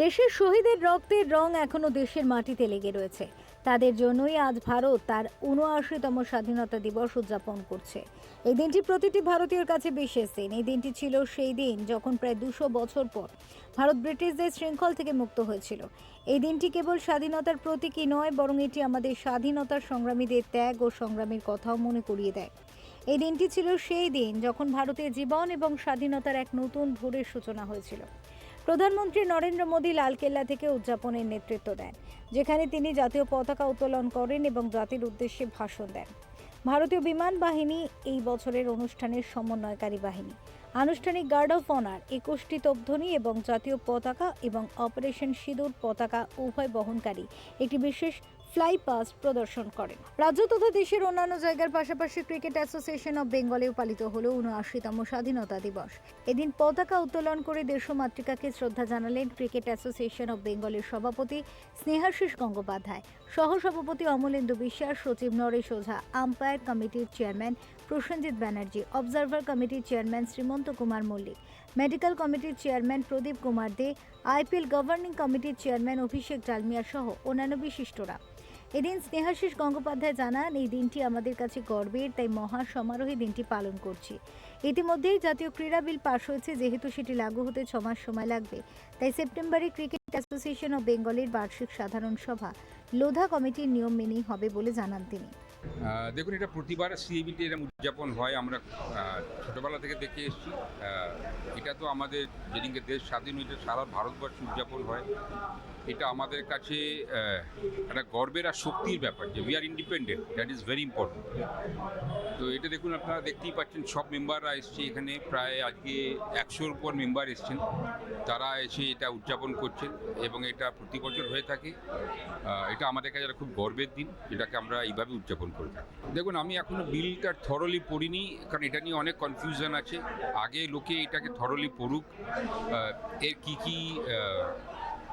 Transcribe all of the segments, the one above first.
দেশের শহীদের রক্তের রং এখনও দেশের মাটিতে লেগে রয়েছে। তাদের জন্যই আজ ভারত তার উনআশিতম স্বাধীনতা দিবস উদযাপন করছে। এই দিনটি প্রতিটি ভারতীয়র কাছে বিশেষ দিন। এই দিনটি ছিল সেই দিন যখন প্রায় দুশো বছর পর ভারত ব্রিটিশদের শৃঙ্খল থেকে মুক্ত হয়েছিল। এই দিনটি কেবল স্বাধীনতার প্রতীকই নয়, বরং এটি আমাদের স্বাধীনতার সংগ্রামীদের ত্যাগ ও সংগ্রামের কথাও মনে করিয়ে দেয়। এই দিনটি ছিল সেই দিন যখন ভারতের জীবন এবং স্বাধীনতার এক নতুন ভোরের সূচনা হয়েছিল। প্রধানমন্ত্রী নরেন্দ্র মোদী লালকেল্লা থেকে উদযাপনের নেতৃত্ব দেন, যেখানে তিনি জাতীয় পতাকা উত্তোলন করেন এবং জাতির উদ্দেশ্যে ভাষণ দেন। ভারতীয় বিমান বাহিনী এই বছরের অনুষ্ঠানের সমন্বয়কারী বাহিনী। আনুষ্ঠানিক গার্ড অফ অনার, একুশটি তবধ্বনি এবং জাতীয় পতাকা এবং অপারেশন সিঁদুর পতাকা উভয় বহনকারী। একটি বিশেষ ফ্লাই পাস্ট প্রদর্শন করেন। রাজ্য তথা দেশের অন্যান্য জায়গার পাশাপাশি ক্রিকেট অ্যাসোসিয়েশন অব বেঙ্গলেও পালিত হলো উনআশিতম স্বাধীনতা দিবস। এদিন পতাকা উত্তোলন করে দেশমাতৃকাকে শ্রদ্ধা জানালেন ক্রিকেট অ্যাসোসিয়েশন অব বেঙ্গলের সভাপতি স্নেহাশিস গঙ্গোপাধ্যায়। সহসভাপতি অমলেন্দু বিশ্বাস, সচিব নরেশ ওঝা, আম্পায়ার কমিটির চেয়ারম্যান প্রসেনজিৎ ব্যানার্জি, অবজারভার কমিটির চেয়ারম্যান শ্রীমন্ত কুমার মল্লিক, মেডিকেল কমিটির chairman Pradip Kumar Dey, IPL governing কমিটির চেয়ারম্যান অভিষেক ডালমিয়া সহ অন্যান্য বিশিষ্টরা। এদিন স্নেহাশিস গঙ্গোপাধ্যায় জানান, এই দিনটি আমাদের কাছে গর্বের, তাই মহা সমারোহে দিনটি পালন করছি। ইতিমধ্যেই জাতীয় ক্রীড়া বিল পাশ হয়েছে, যেহেতু সেটি লাগু হতে ছ মাস সময় লাগবে। তাই সেপ্টেম্বরে ক্রিকেট অ্যাসোসিয়েশন অব বেঙ্গলের বার্ষিক সাধারণ সভা। লোধা কমিটির নিয়ম মেনেই হবে বলে জানান তিনি। দেখুন, এটা প্রতিবার সিএবিটি এরকম উদযাপন হয়। আমরা ছোটবেলা থেকে দেখে এসেছি। এটা তো আমাদের যেদিনকে দেশ স্বাধীন হয়েছে, সারা ভারতবর্ষে উদযাপন হয়। এটা আমাদের কাছে একটা গর্বের আর শক্তির ব্যাপার যে we are independent that is very important তো এটা দেখুন, আপনারা দেখতেই পাচ্ছেন, সব মেম্বাররা এসছে এখানে, প্রায় আজকে একশোর উপর মেম্বার এসছেন। তারা এসে এটা উদযাপন করছেন এবং এটা প্রতি বছর হয়ে থাকে। এটা আমাদের কাছে একটা খুব গর্বের দিন, যেটাকে আমরা এইভাবে উদযাপন করে থাকি। দেখুন, আমি এখনও বিলটা থরলি পড়িনি, কারণ এটা নিয়ে অনেক কনফিউশন আছে। আগে লোকে এটাকে থরলি পড়ুক এর কী কী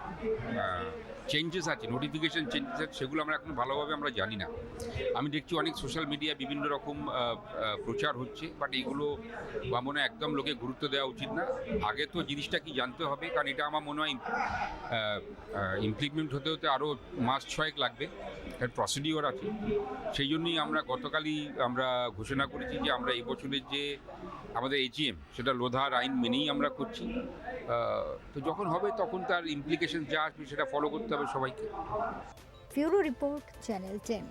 Uh, চেঞ্জেস আছে নোটিফিকেশান চেঞ্জেস আছে, সেগুলো আমরা এখন ভালোভাবে আমরা জানি না। আমি দেখছি অনেক সোশ্যাল মিডিয়া বিভিন্ন রকম প্রচার হচ্ছে বাট এগুলো বা মনে একদম লোকে গুরুত্ব দেওয়া উচিত না। আগে তো জিনিসটা কি জানতে হবে, কারণ এটা আমার মনে হয় ইমপ্লিমেন্ট হতে হতে আরও মাস ছয়েক লাগবে, এর প্রসিডিওর আছে। সেই জন্যই আমরা গতকালই আমরা ঘোষণা করেছি যে আমরা এই বছরের যে আমাদের এজিএম সেটা লোধার আইন মেনেই আমরা করছি। তো যখন হবে তখন তার ইমপ্লিকেশন যা আসবে সেটা ফলো করতে হবে সবাইকে। Report channel ten.